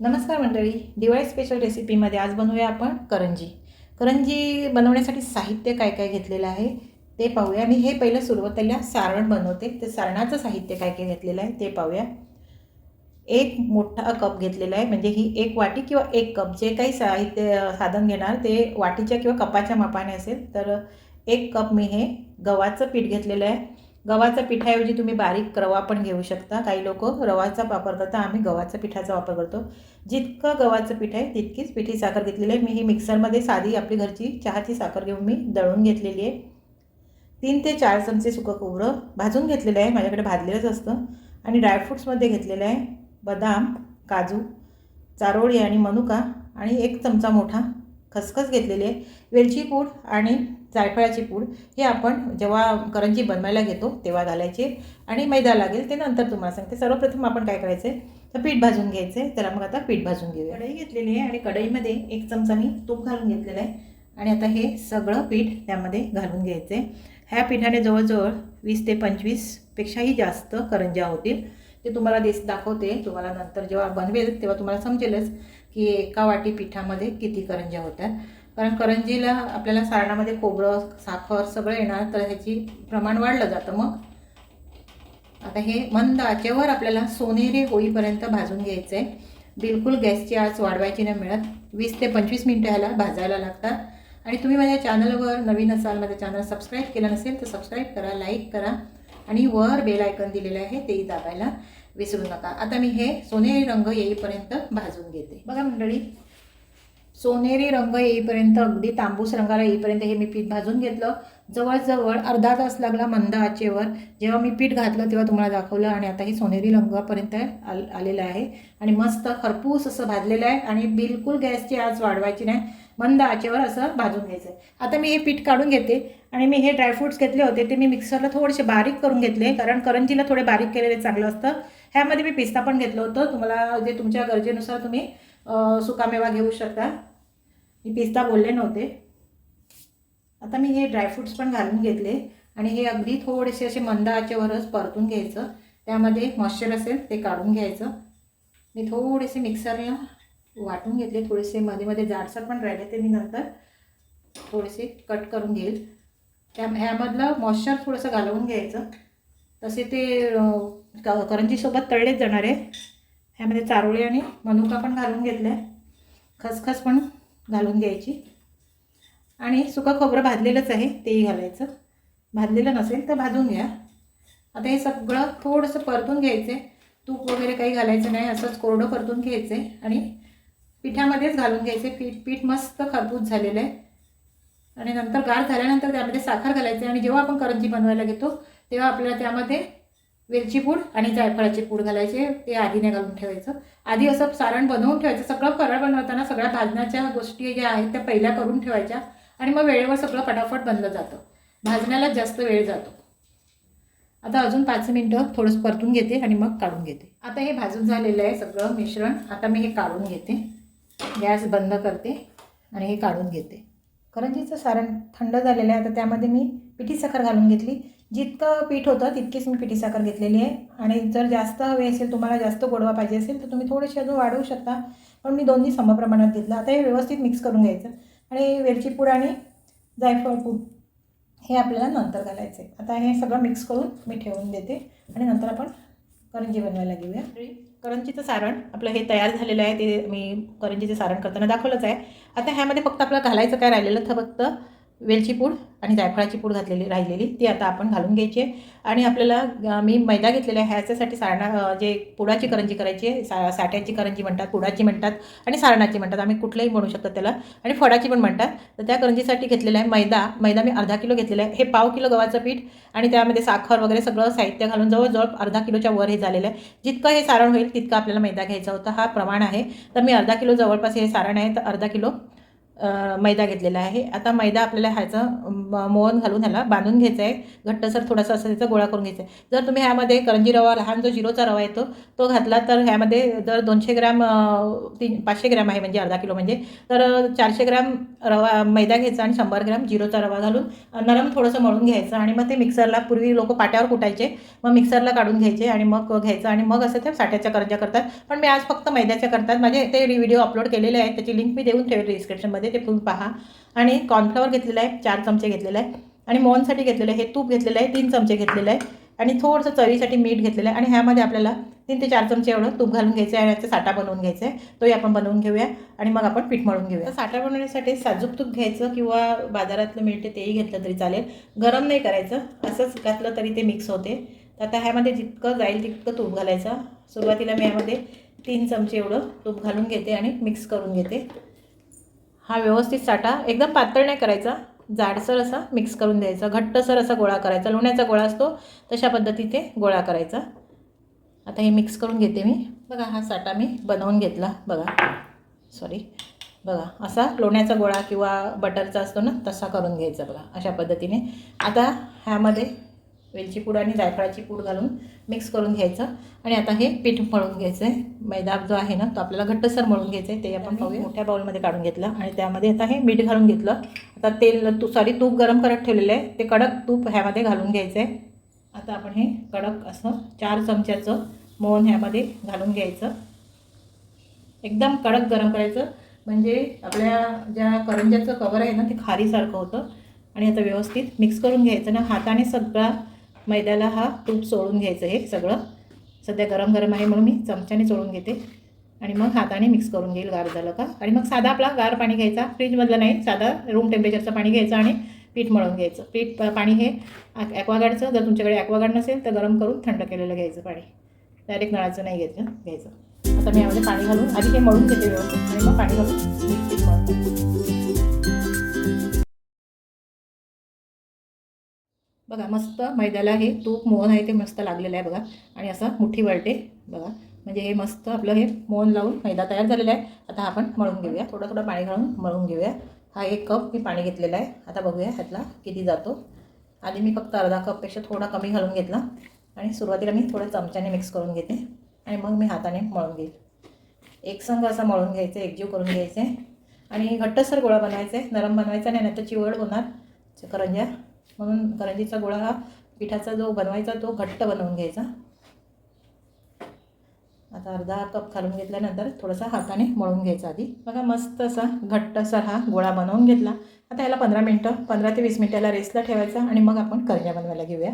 नमस्कार मंडळी दिवाळी स्पेशल रेसिपीमध्ये आज बनवूया आपण करंजी. करंजी बनवण्यासाठी साहित्य काय काय घेतलेलं आहे ते पाहूया. मी हे पहिलं सुरुवातीला सारण बनवते. ते सारणाचं साहित्य काय काय घेतलेलं आहे ते पाहूया. एक मोठा कप घेतलेला आहे. म्हणजे ही एक वाटी किंवा एक कप जे काही साहित्य साधन घेणार ते वाटीच्या किंवा कपाच्या मापाने असेल. तर एक कप मी हे गव्हाचं पीठ घेतलेलं आहे. गव्हाच्या पिठाऐवजी तुम्ही बारीक रवा पण घेऊ शकता. काही लोक रवाचा वापर करता आम्ही गव्हाच्या पिठाचा वापर करतो. जितकं गव्हाचं पीठ आहे तितकीच पिठी साखर घेतलेली आहे. मी ही मिक्सरमध्ये साधी आपली घरची चहाची साखर घेऊन मी दळून घेतलेली आहे. तीन ते चार चमचे सुकं खोबरं भाजून घेतलेलं आहे. माझ्याकडे भाजलेलंच असतं. आणि ड्रायफ्रूट्समध्ये घेतलेलं आहे बदाम काजू चारोळी आणि मनुका आणि एक चमचा मोठा खसखस घेतलेली आहे. वेलची पूड आणि जायफळाची पूड हे आपण जेव्हा करंजी बनवायला घेतो तेव्हा घालायचे. आणि मैदा लागेल ते नंतर तुम्हाला सांगते. सर्वप्रथम आपण काय करायचं आहे? तर पीठ भाजून घ्यायचं आहे. त्याला मग आता पीठ भाजून घेऊया. कढई घेतलेली आहे आणि कढईमध्ये एक चमचा मी तूप घालून घेतलेलं आहे. आणि आता हे सगळं पीठ त्यामध्ये घालून घ्यायचं आहे. ह्या पिठाने जवळजवळ वीस ते पंचवीसपेक्षाही जास्त करंज्या होतील. ते तुम्हाला दिस दाखवते. तुम्हाला नंतर जेव्हा बनवेल तेव्हा तुम्हाला समजेलच की एका वाटी पिठामध्ये किती करंज्या होतात. कारण करंजीला आपल्याला सारणामध्ये खोबरं साखर सगळं येणार तर ह्याची प्रमाण वाढलं जातं मग. आता हे मंद आचेवर आपल्याला सोनेरी होईपर्यंत भाजून घ्यायचं. आहे बिलकुल गॅसची आच वाढवायची नाही मिळत. वीस ते पंचवीस मिनटं ह्याला भाजायला लागतात. आणि तुम्ही माझ्या चॅनलवर नवीन असाल माझ्या चॅनल सबस्क्राईब केलं नसेल तर सबस्क्राईब करा लाईक करा आणि वर बेल आयकन दिलेलं आहे तेही दाबायला विसरू नका. आता मी हे सोनेरी रंग येईपर्यंत भाजून घेते. बघा मंडळी सोनेरी रंग येईपर्यंत अगदी तांबूस रंगाला येईपर्यंत हे मी पीठ भाजून घेतलं. जवळजवळ अर्धा तास लागला मंद आचेवर. जेव्हा मी पीठ घातलं तेव्हा तुम्हाला दाखवलं आणि आता हे सोनेरी रंगापर्यंत आल आलेलं आहे. आणि मस्त खरपूस असं भाजलेलं आहे आणि बिलकुल गॅसची आज वाढवायची नाही. मंद आचेवर असं भाजून घ्यायचं आहे आता मी हे पीठ काढून घेते आणि मी हे ड्रायफ्रूट्स घेतले होते ते मी मिक्सरला थोडेसे बारीक करून घेतले कारण करंजीला थोडे बारीक केलेले चांगलं असतं. ह्यामध्ये मी पिस्ता पण घेतलं होतं. तुम्हाला जे तुमच्या गरजेनुसार तुम्ही सुकामेवा घेऊ शकता. मी पिस्ता बोलले नव्हते. आता मी हे ड्रायफ्रूट्स पण घालून घेतले आणि हे अगदी थोडेसे असे मंद आचेवरच परतून घ्यायचं. त्यामध्ये मॉइश्चर असेल ते काढून घ्यायचं. मी थोडेसे मिक्सरला वाटून घेतले थोडेसे मध्ये मध्ये जाडसर पण राहिले ते मी नंतर थोडेसे कट करून घेईल. त्या ह्यामधलं मॉइश्चर थोडंसं घालवून घ्यायचं. तसे ते क करंजीसोबत तळलेच जाणार आहे. ह्यामध्ये चारोळी आणि मनुका पण घालून घेतल्या. खसखस पण घालून घ्यायची. आणि सुकं खोबरं भाजलेलंच आहे तेही घालायचं. भाजलेलं नसेल तर भाजून घ्या. आता हे सगळं थोडंसं परतून घ्यायचं आहे तूप वगैरे काही घालायचं नाही असंच कोरडं परतून घ्यायचं आहे आणि पिठामध्येच घालून घ्यायचे पीठ पीठ मस्त खरपूस झालेलं आहे. आणि नंतर गार झाल्यानंतर त्यामध्ये साखर घालायचे. आणि जेव्हा आपण करंजी बनवायला घेतो तेव्हा आपल्याला त्यामध्ये वेलची पूड आणि जायफळाची पूड घालायचे ते आधीने घालून ठेवायचं. आधी असं सारण बनवून ठेवायचं सगळं फराळ बनवताना सगळ्या भाजण्याच्या गोष्टी ज्या आहेत त्या पहिल्या करून ठेवायच्या आणि मग वेळेवर सगळं फटाफट बनलं जातं. भाजण्याला जास्त वेळ जातो. आता अजून पाच मिनटं थोडंसं परतून घेते आणि मग काढून घेते. आता हे भाजून झालेलं आहे सगळं मिश्रण. आता मी हे काढून घेते. गॅस बंद करते आणि हे काढून घेते. करंजीचं सारण थंड झालेलं आहे आता त्यामध्ये मी पिठी साखर घालून घेतली. जितकं पीठ होतं तितकीच मी पिठी साखर घेतलेली आहे. आणि जर जास्त हवे असेल तुम्हाला जास्त गोडवा पाहिजे असेल तर तुम्ही थोडीशी अजून वाढवू शकता. पण मी दोन्ही समप्रमाणात घेतलं. आता हे व्यवस्थित मिक्स करून घ्यायचं. आणि वेलची पूड आणि जायफळ पूड हे आपल्याला नंतर घालायचं आहे आता हे सगळं मिक्स करून मी ठेवून देते. आणि नंतर आपण करंजी बनवायला घेऊया. करंजीचं सारण आपलं हे तयार झालेलं आहे. ते मी करंजीचं सारण करताना दाखवलंच आहे. आता ह्यामध्ये फक्त आपलं घालायचं काय राहिलेलं तर फक्त वेलची पूड आणि जायफळाची पूड घातलेली राहिलेली ती आता आपण घालून घ्यायची आहे. आणि आपल्याला मी मैदा घेतलेला आहे ह्याच्यासाठी सारणा जे पुडाची करंजी करायची आहे सा साठ्याची करंजी म्हणतात पुडाची म्हणतात आणि सारणाची म्हणतात. आम्ही कुठलंही म्हणू शकतो त्याला. आणि फळाची पण म्हणतात. तर त्या करंजीसाठी घेतलेला आहे मैदा. मैदा मी अर्धा किलो घेतलेला आहे. हे पाव किलो गव्हाचं पीठ आणि त्यामध्ये साखर वगैरे सगळं साहित्य घालून जवळजवळ अर्धा किलोच्या वर हे झालेलं आहे. जितकं हे सारण होईल तितकं आपल्याला मैदा घ्यायचा होता. हा प्रमाण आहे. तर मी अर्धा किलो जवळपास हे सारण आहे. तर अर्धा किलो मैदा घेतलेला आहे. आता मैदा आपल्याला ह्याचं म- मोहन घालून ह्याला बांधून घ्यायचं आहे. घट्टसर थोडासा असं त्याचा गोळा करून घ्यायचा आहे. जर तुम्ही ह्यामध्ये करंजी रवा लहान जो जिरोचा रवा येतो तो घातला तर ह्यामध्ये जर दोनशे ग्रॅम तीन पाचशे ग्रॅम आहे म्हणजे अर्धा किलो म्हणजे तर चारशे ग्रॅम रवा मैदा घ्यायचा आणि शंभर ग्रॅम जिरोचा रवा घालून नरम थोडंसं मळून घ्यायचं आणि मग ते मिक्सरला पूर्वी लोक पाट्यावर कुटायचे मग मिक्सरला काढून घ्यायचे आणि मग घ्यायचं आणि मग असं ते साठ्याच्या करंज्या करतात. पण मी आज फक्त मैद्याच्या करतात. माझे ते व्हिडिओ अपलोड केलेले आहेत. त्याची लिंक मी देऊन ठेवेल डिस्क्रिप्शनमध्ये ते तुम्ही पहा. आणि कॉर्नफ्लॉवर घेतलेलं आहे चार चमचे घेतलेले आहे. आणि मोहनसाठी घेतलेलं आहे हे तूप घेतलेलं आहे तीन चमचे घेतलेलं आहे. आणि थोडंसं चवीसाठी मीठ घेतलेलं आहे. आणि ह्यामध्ये आपल्याला तीन ते चार चमचे एवढं तूप घालून घ्यायचं आहे आणि याचा साठा बनवून घ्यायचा आहे. तोही आपण बनवून घेऊया. आणि मग आपण पीठ मळून घेऊया. साठा बनवण्यासाठी साजूक तूप घ्यायचं किंवा बाजारातलं मिळते तेही घेतलं तरी चालेल. गरम नाही करायचं. असंच घातलं तरी ते मिक्स होते. तर आता ह्यामध्ये जितकं जाईल तितकं तूप घालायचं. सुरुवातीला मी यामध्ये तीन चमचे एवढं तूप घालून घेते आणि मिक्स करून घेते. हा व्यवस्थित साठा. एकदम पातळ नाही करायचा. जाडसर असा मिक्स करून द्यायचा. घट्टसर असा गोळा करायचा. लोण्याचा गोळा असतो तशा पद्धतीने गोळा करायचा. आता हे मिक्स करून घेते मी. बघा हा साठा मी बनवून घेतला. बघा. सॉरी बघा असा लोण्याचा गोळा किंवा बटरचा असतो ना तसा करून घ्यायचा बघा अशा पद्धतीने. आता ह्यामध्ये वेलची पूड आणि जायफळाची पूड घालून मिक्स करून घ्यायचं. आणि आता हे पीठ मळून घ्यायचं आहे मैदा जो आहे ना तो आपल्याला घट्टसर मळून घ्यायचं आहे ते आपण पाहूया. मोठ्या बाउलमध्ये काढून घेतलं. आणि त्यामध्ये आता हे मीठ घालून घेतलं. आता तेल तू सॉरी तूप गरम करत ठेवलेलं आहे. ते कडक तूप ह्यामध्ये घालून घ्यायचं आहे आता आपण हे कडक असं चार चमच्याचं मोहन ह्यामध्ये घालून घ्यायचं. एकदम कडक गरम करायचं. म्हणजे आपल्या ज्या करंज्याचं कवर आहे ना ते खारीसारखं होतं. आणि आता व्यवस्थित मिक्स करून घ्यायचं. ना हाताने सगळा मैद्याला हा तूप सोडून घ्यायचं हे सगळं. सध्या गरम गरम आहे म्हणून मी चमच्याने चोळून घेते. आणि मग हाताने मिक्स करून घेईल गार झालं का? आणि मग साधा आपला गार पाणी घ्यायचा. फ्रीजमधलं नाही साधा रूम टेम्परेचरचं पाणी घ्यायचं आणि पीठ मळून घ्यायचं. पीठ पाणी हे ॲक्वागार्डचं जर तुमच्याकडे ॲक्वागार्ड नसेल तर गरम करून थंड केलेलं घ्यायचं पाणी. डायरेक्ट नळाचं नाही घ्यायचं घ्यायचं. आता मी यामध्ये पाणी घालून आधी हे मळून घेते व्यवस्थित. आणि मग पाणी घालून बघा मस्त मैद्याला हे तूप मोहन आहे ते मस्त लागलेलं आहे बघा. आणि असं मुठी वळते बघा. म्हणजे हे मस्त आपलं हे मोहन लावून मैदा तयार झालेला आहे. आता आपण मळून घेऊया. थोडं थोडं पाणी घालून मळून घेऊया. हा एक कप मी पाणी घेतलेला आहे. आता बघूया ह्यातला किती जातो. आधी मी फक्त अर्धा कपपेक्षा थोडा कमी घालून घेतला. आणि सुरुवातीला मी थोडं चमच्याने मिक्स करून घेते. आणि मग मी हाताने मळून घेईल. एक संघ असं मळून घ्यायचं एकजीव करून घ्यायचं. आणि घट्टसर गोळा बनवायचा आहे नरम बनवायचा नाही तर चिवड होणार. करंज्या म्हणून करंजीचा गोळा हा पिठाचा जो बनवायचा तो घट्ट बनवून घ्यायचा. आता अर्धा कप घालून घेतल्यानंतर थोडासा हाताने मळून घ्यायचा आधी. बघा मस्त असा घट्ट असा हा गोळा बनवून घेतला. आता याला पंधरा मिनटं पंधरा ते वीस मिनटाला रेस्टला ठेवायचा आणि मग आपण करंज्या बनवायला घेऊया.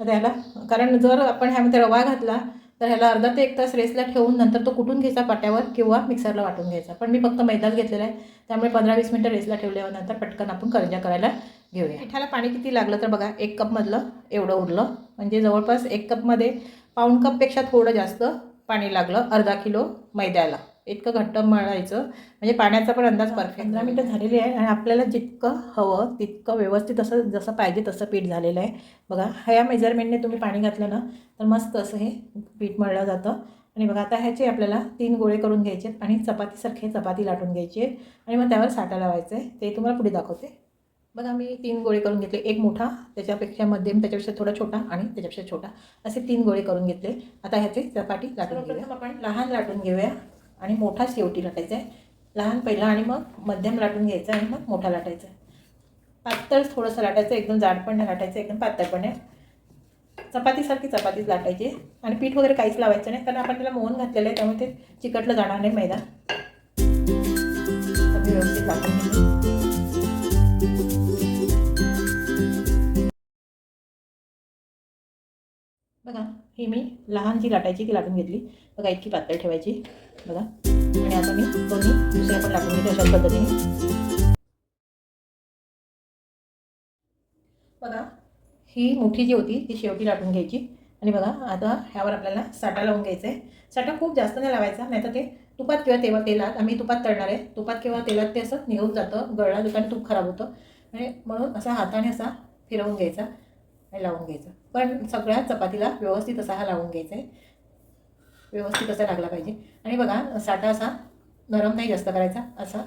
आता याला कारण जर आपण ह्यामध्ये रवा घातला तर ह्याला अर्धा ते एक तास रेसला ठेवून नंतर तो कुठून घ्यायचा? पाट्यावर किंवा मिक्सरला वाटून घ्यायचा. पण मी फक्त मैदाच घेतलेला आहे. त्यामुळे पंधरा वीस मिनटं रेस्टला ठेवल्यानंतर पटकन आपण करंज्या करायला घेऊया. पिठाला पाणी किती लागलं तर बघा एक कपमधलं एवढं उरलं. म्हणजे जवळपास एक कपमध्ये पाऊण कपपेक्षा थोडं जास्त पाणी लागलं अर्धा किलो मैद्याला. इतकं घट्ट मळायचं. म्हणजे पाण्याचा पण अंदाज परफेक्ट पंधरा मिनटं झालेली आहे आणि आपल्याला जितकं हवं तितकं व्यवस्थित असं जसं पाहिजे तसं पीठ झालेलं आहे. बघा ह्या मेजरमेंटने तुम्ही पाणी घातलं ना तर मस्त असं हे पीठ मळलं जातं. आणि बघा आता ह्याचे आपल्याला तीन गोळे करून घ्यायचे आहेत आणि चपातीसारखे चपाती लाटून घ्यायची आहे आणि मग त्यावर साठा लावायचं आहे. ते तुम्हाला पुढे दाखवते. बघा मी तीन गोळे करून घेतले. एक मोठा त्याच्यापेक्षा मध्यम त्याच्यापेक्षा थोडा छोटा आणि त्याच्यापेक्षा छोटा. असे तीन गोळे करून घेतले. आता ह्याचे चपाती लाटून घेऊया. आपण लहान लाटून घेऊया. आणि मोठा शेवटी लाटायचा आहे. लहान पहिला आणि मग मध्यम लाटून घ्यायचा आणि मग मोठा लाटायचा. पातळ थोडंसं लाटायचं एकदम जाड पण नाही लाटायचं एकदम पातळ पण आहे चपातीसारखी चपातीच लाटायची. आणि पीठ वगैरे काहीच लावायचं नाही कारण आपण त्याला मोहन घातलेलं आहे त्यामुळे ते चिकटलं जाणार नाही मैदा. व्यवस्थित लाटून ही मी लहान जी लाटायची ती लाटून घेतली. बघा इतकी पातळ ठेवायची. बघा. आणि आता मी दोन्ही दुसऱ्या पण लाटून घेते अशाच पद्धतीने. बघा ही मोठी जी होती ती शेवटी लाटून घ्यायची. आणि बघा आता ह्यावर आपल्याला साठा लावून घ्यायचा आहे. साठा खूप जास्त नाही लावायचा नाही तर ते तुपात किंवा तेव्हा तेलात आम्ही तुपात तळणार आहे. तुपात किंवा तेलात ते असं निघून जातं गळला दुकान तूप खराब होतं. आणि म्हणून असा हाताने असा फिरवून घ्यायचा. हे लावून घ्यायचं. पण सगळ्या चपातीला व्यवस्थित असा हा लावून घ्यायचा आहे. व्यवस्थित असा लागला पाहिजे. आणि बघा साठा असा नरम नाही जास्त करायचा. असा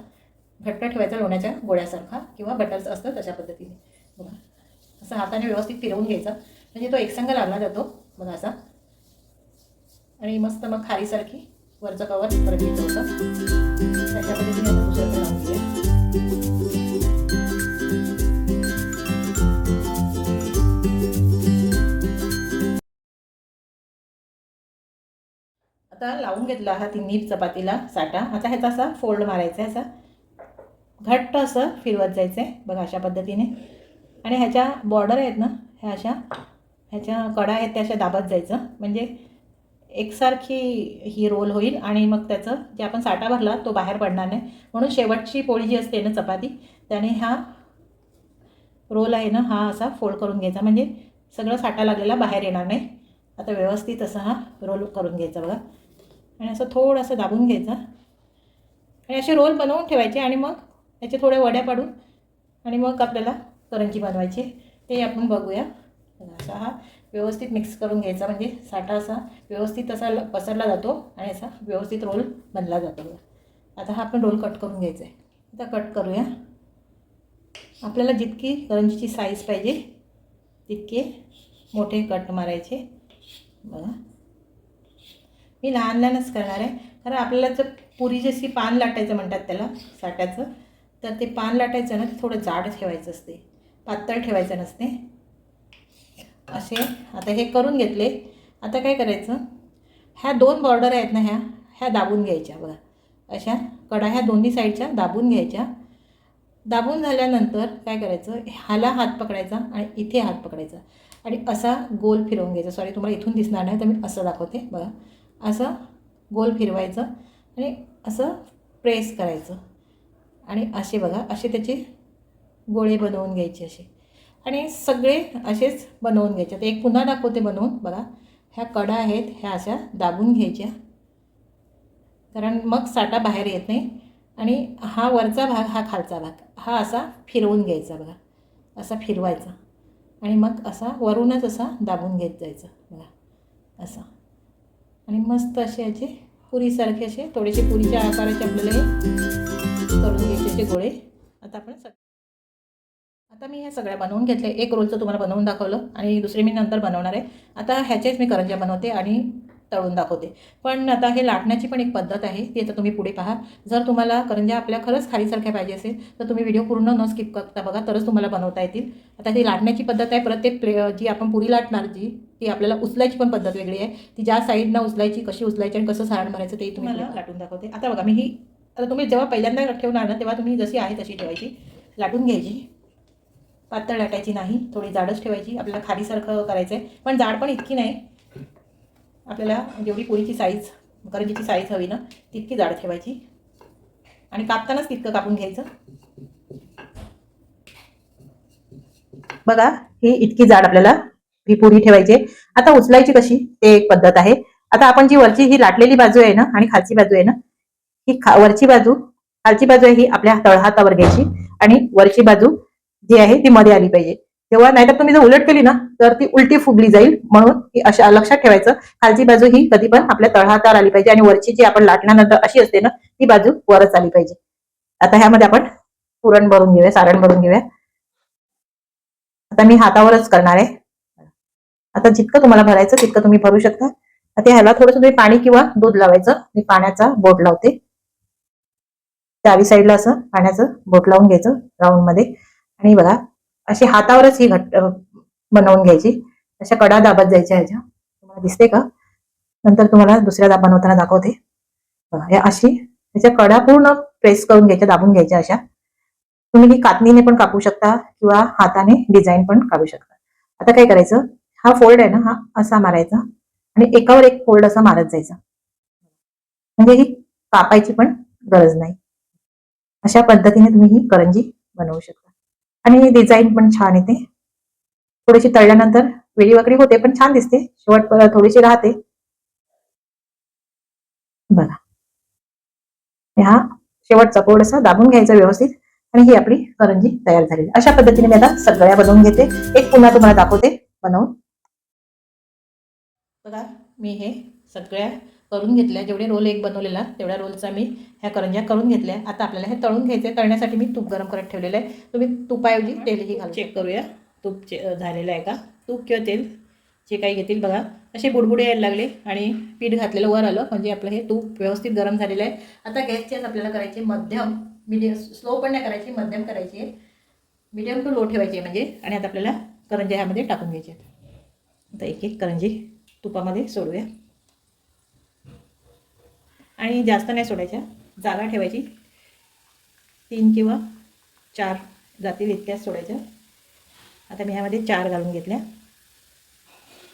घट्ट ठेवायचा लोण्याच्या गोळ्यासारखा किंवा बटर्स असतं तशा पद्धतीने. बघा असं हाताने व्यवस्थित फिरवून घ्यायचा. म्हणजे तो एकसंग लागला जातो. बघा असा. आणि मस्त मग खारीसारखी वरचं कवर परत घ्यायचं होतं. तशा पद्धतीने आता लावून घेतला हा नीट चपातीला साठा. आता ह्याचा असा फोल्ड मारायचा आहे असा. घट्ट असं फिरवत जायचं आहे बघा अशा पद्धतीने. आणि ह्याच्या बॉर्डर आहेत ना ह्या अशा ह्याच्या कडा आहेत त्या अशा दाबत जायचं. म्हणजे एकसारखी ही रोल होईल आणि मग त्याचं जे आपण साठा भरला तो बाहेर पडणार नाही. म्हणून शेवटची पोळी जी असते ना चपाती त्याने हा रोल आहे ना हा असा फोल्ड करून घ्यायचा. म्हणजे सगळं साठा लागलेला बाहेर येणार नाही. आता व्यवस्थित असा हा रोल करून घ्यायचा बघा. आणि असं थोडंसं दाबून घ्यायचं. आणि असे रोल बनवून ठेवायचे आणि मग त्याचे थोड्या वड्या पाडून आणि मग आपल्याला करंजी बनवायची. ते आपण बघूया. असा हा व्यवस्थित मिक्स करून घ्यायचा. म्हणजे साठा असा व्यवस्थित असा ल- पसरला जातो आणि असा व्यवस्थित रोल बनला जातो. आता हा आपण रोल कट करून घ्यायचा आहे आता कट करूया. आपल्याला जितकी करंजीची साईज पाहिजे तितके मोठे कट मारायचे. बघा. मी लहान लहानच करणार आहे. कारण आपल्याला जर पुरी जशी पान लाटायचं म्हणतात त्याला साठ्याचं तर ते पान लाटायचं ना ते थोडं जाड ठेवायचं असते. पातळ ठेवायचं नसते. असे आता हे करून घेतले. आता काय करायचं? ह्या दोन बॉर्डर आहेत ना ह्या ह्या दाबून घ्यायच्या बघा. अशा कडा ह्या दोन्ही साईडच्या दाबून घ्यायच्या. दाबून झाल्यानंतर काय करायचं? ह्याला हात पकडायचा आणि इथे हात पकडायचा. आणि असा गोल फिरवून घ्यायचा. सॉरी तुम्हाला इथून दिसणार नाही तर मी असं दाखवते. बघा. असं गोल फिरवायचं आणि असं प्रेस करायचं. आणि असे बघा असे त्याचे गोळे बनवून घ्यायचे असे. आणि सगळे असेच बनवून घ्यायचे. आता एक पुन्हा दाखवते बनवून बघा. ह्या कडा आहेत ह्या अशा दाबून घ्यायच्या. कारण मग साठा बाहेर येत नाही. आणि हा वरचा भाग हा खालचा भाग हा असा फिरवून घ्यायचा बघा. असा फिरवायचा. आणि मग असा वरूनच असा दाबून घेत जायचं बघा. असा. आणि मस्त असे याचे पुरीसारखे असे थोडेसे पुरीच्या आकाराचे आपल्याला हे करून घ्यायचे गोळे. आता आपण सग आता मी ह्या सगळ्या बनवून घेतल्या एक रोलचं तुम्हाला बनवून दाखवलं आणि दुसरे मी नंतर बनवणार आहे. आता ह्याचेच मी करंज्या बनवते आणि तळून दाखवते. पण आता हे लाटण्याची पण एक पद्धत आहे ती आता तुम्ही पुढे पहा. जर तुम्हाला करंज्या आपल्या खरंच खारीसारख्या पाहिजे असेल तर तुम्ही व्हिडिओ पूर्ण न स्किप करता बघा तरच तुम्हाला बनवता येतील. आता ही लाटण्याची पद्धत आहे परत ते प्ले जी आपण पुरी लाटणार जी ती आपल्याला उचलायची पण पद्धत वेगळी आहे. ती ज्या साईडनं उचलायची कशी उचलायची आणि कसं सारण भरायचं ते तुम्ही मला लाटून दाखवते. आता बघा मी ही आता तुम्ही जेव्हा पहिल्यांदा ठेवणार ना तेव्हा तुम्ही जशी आहे तशी ठेवायची. लाटून घ्यायची. पातळ लाटायची नाही थोडी जाडच ठेवायची. आपल्याला खारीसारखं करायचं आहे पण जाड पण इतकी नाही. आपल्याला जेवढी पुरीची साईज करंजीची साईज हवी ना तितकी जाड ठेवायची. आणि कापतानाच तितकं कापून घ्यायचं. बघा ही इतकी जाड आपल्याला ही पुरी ठेवायची आता उचलायची कशी? ते एक पद्धत आहे. आता आपण जी वरची ही लाटलेली बाजू आहे ना आणि खालची बाजू आहे ना ही खा वरची बाजू खालची बाजू आहे ही आपल्या तळहातावर घ्यायची. आणि वरची बाजू जी आहे ती मध्ये आली पाहिजे. तेव्हा नाहीतर तुम्ही जर उलट केली ना तर ती उलटी फुगली जाईल. म्हणून अशा लक्षात ठेवायचं. खालची बाजू ही कधी पण आपल्या तळहातावर आली पाहिजे आणि वरची जी आपण लाटल्यानंतर अशी असते ना ती बाजू वरच आली पाहिजे. आता ह्यामध्ये आपण पुरण भरून घेऊया सारण भरून घेऊया. आता मी हातावरच करणार आहे. आता जितकं तुम्हाला भरायचं तितकं तुम्ही भरू शकता. आता ह्याला थोडंसं तुम्ही पाणी किंवा दूध लावायचं. मी पाण्याचा बोट लावते. चारी साईडला असं पाण्याचं बोट लावून घ्यायचं राऊंडमध्ये. आणि बघा अशी हातावरच ही घट्ट बनवून घ्यायची. अशा कडा दाबत जायच्या ह्याच्या. तुम्हाला दिसते का? नंतर तुम्हाला दुसऱ्या दाब बनवताना दाखवते. बघा या अशी त्याच्या कडा पूर्ण प्रेस करून घ्यायच्या दाबून घ्यायच्या अशा. तुम्ही ही कातणीने पण कापू शकता किंवा हाताने डिझाईन पण काढू शकता. आता काय करायचं? हा फोल्ड आहे ना हा असा मारायचा आणि एकावर एक फोल्ड असा मारत जायचा. म्हणजे ही कापायची पण गरज नाही. अशा पद्धतीने तुम्ही ही करंजी बनवू शकता. आणि डिझाईन पण छान येते. थोडीशी तळल्यानंतर वेळी वगैरे होते पण छान दिसते. शेवट थोडीशी राहते. बघा. हा शेवटचा थोडासा दाबून घ्यायचा व्यवस्थित. आणि ही आपली करंजी तयार झालेली अशा पद्धतीने मी आता सगळ्या बनवून घेते. एक पुन्हा तुम्हाला दाखवते बनवून. बघा मी हे सगळ्या करून घेतल्या. जेवढे रोल एक बनवलेला तेवढ्या रोलचा मी ह्या करंज्या करून घेतल्या. आता आपल्याला हे तळून घ्यायचे तळण्यासाठी मी तूप गरम करत ठेवलेलं आहे. तुम्ही तुपाऐवजी तेलही घालू चेक करूया. तूप चे झालेलं आहे का? तूप किंवा तेल जे काही घेतील बघा. असे बुडबुडे यायला लागले आणि पीठ घातलेलं वर आलं. म्हणजे आपलं हे तूप व्यवस्थित गरम झालेलं आहे. आता गॅसची आपल्याला करायची मध्यम मिडियम स्लो पण नाही करायची मध्यम करायची आहे. मिडियम टू लो ठेवायची आहे म्हणजे. आणि आता आपल्याला करंज्या ह्यामध्ये टाकून घ्यायच्या आहेत. आता एक एक करंजी तुपामध्ये सोडूया. आणि जास्त नाही सोडायच्या. जागा ठेवायची. तीन किंवा चार जातील इतक्याच सोडायच्या. आता मी ह्यामध्ये चार घालून घेतल्या.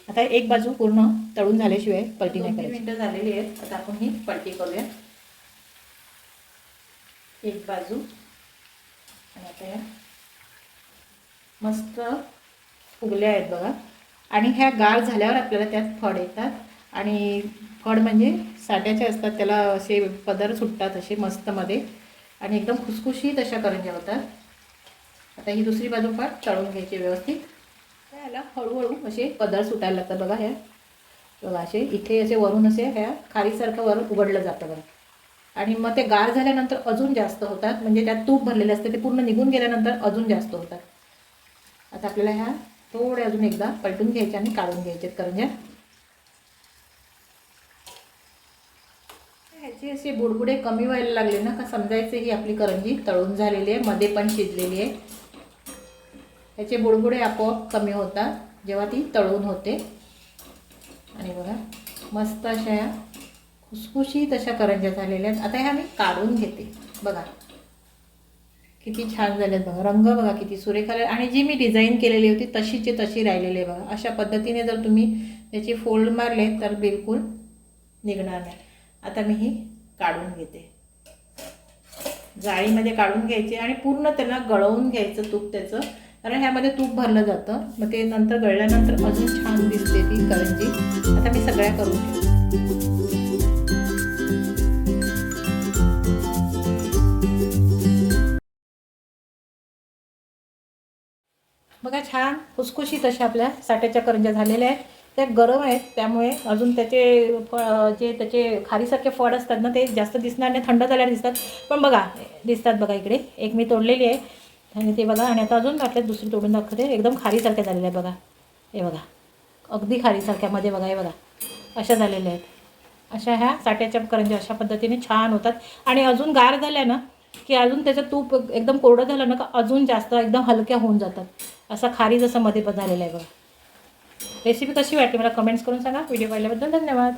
आता एक बाजू पूर्ण तळून झाल्याशिवाय पलटी नाही करायची. मिनटं झालेली आहेत. आता आपण ही पलटी करूया. एक बाजू. आणि आता या मस्त फुगल्या आहेत बघा. आणि ह्या गाळ झाल्यावर आपल्याला त्यात फड येतात. आणि फळ म्हणजे साठ्याचे असतात त्याला असे पदर सुटतात असे मस्तमध्ये. आणि एकदम खुसखुशीत अशा करंज्या होतात. आता ही दुसरी बाजू पण तळून घ्यायची व्यवस्थित. त्याला हळूहळू असे पदर सुटायला लागतात. बघा ह्या. बघा असे. इथे असे वरून असे ह्या खारीसारखं वर उघडलं जातं बघा. आणि मग ते गार झाल्यानंतर अजून जास्त होतात. म्हणजे त्यात तूप भरलेले असते. ते पूर्ण निघून गेल्यानंतर अजून जास्त होतात. आता आपल्याला ह्या थोड्या अजून एकदा पलटून घ्यायच्या आणि काढून घ्यायच्यात करंज्या. त्याचे असे बुडबुडे कमी व्हायला लागले ना का समजायचे ही आपली करंजी तळून झालेली आहे मध्ये पण शिजलेली आहे. त्याचे बुडबुडे आपोआप कमी होतात जेव्हा ती तळून होते. आणि बघा मस्त अशा या खुसखुशीत अशा करंज्या झालेल्या आहेत. आता ह्या मी काढून घेते. बघा किती छान झाल्यात बघा. रंग बघा किती सुरेख आले आणि जी मी डिझाईन केलेली होती तशीची तशी राहिलेली आहे बघा. अशा पद्धतीने जर तुम्ही त्याची फोल्ड मारले तर बिलकुल निघणार नाही. आता मी ही काढून घेते. जाळीमध्ये काढून घ्यायची आणि पूर्ण त्यांना गळवून घ्यायचं तूप त्याचं. कारण ह्यामध्ये तूप भरलं जातं. मग ते नंतर गळल्यानंतर अजून छान दिसते ती करंजी. आता मी सगळ्या करून घेते. बघा छान खुसखुशीत अशा आपल्या साठ्याच्या करंज्या झालेल्या आहेत. त्या गरम आहेत त्यामुळे अजून त्याचे फ जे त्याचे खारीसारखे फळ असतात ना ते जास्त दिसणार नाही थंड झाल्यावर दिसतात. पण बघा दिसतात बघा इकडे. एक मी तोडलेली आहे. आणि ते बघा आणि आता अजून वाटल्यात दुसरी तोडून दाखवते. एकदम खारीसारख्या झालेल्या आहे बघा. हे बघा. अगदी खारीसारख्यामध्ये बघा हे बघा. अशा झालेल्या आहेत. अशा ह्या साठ्याच्या करंज्या अशा पद्धतीने छान होतात. आणि अजून गार झाल्या ना की अजून त्याचं तूप एकदम कोरडं झालं ना का अजून जास्त एकदम हलक्या होऊन जातात. असा खारी जसं मध्ये पण झालेला आहे बघा. रेसिपी कशी वाटली मला कमेंट्स करून सांगा. व्हिडिओ पाहिल्याबद्दल धन्यवाद.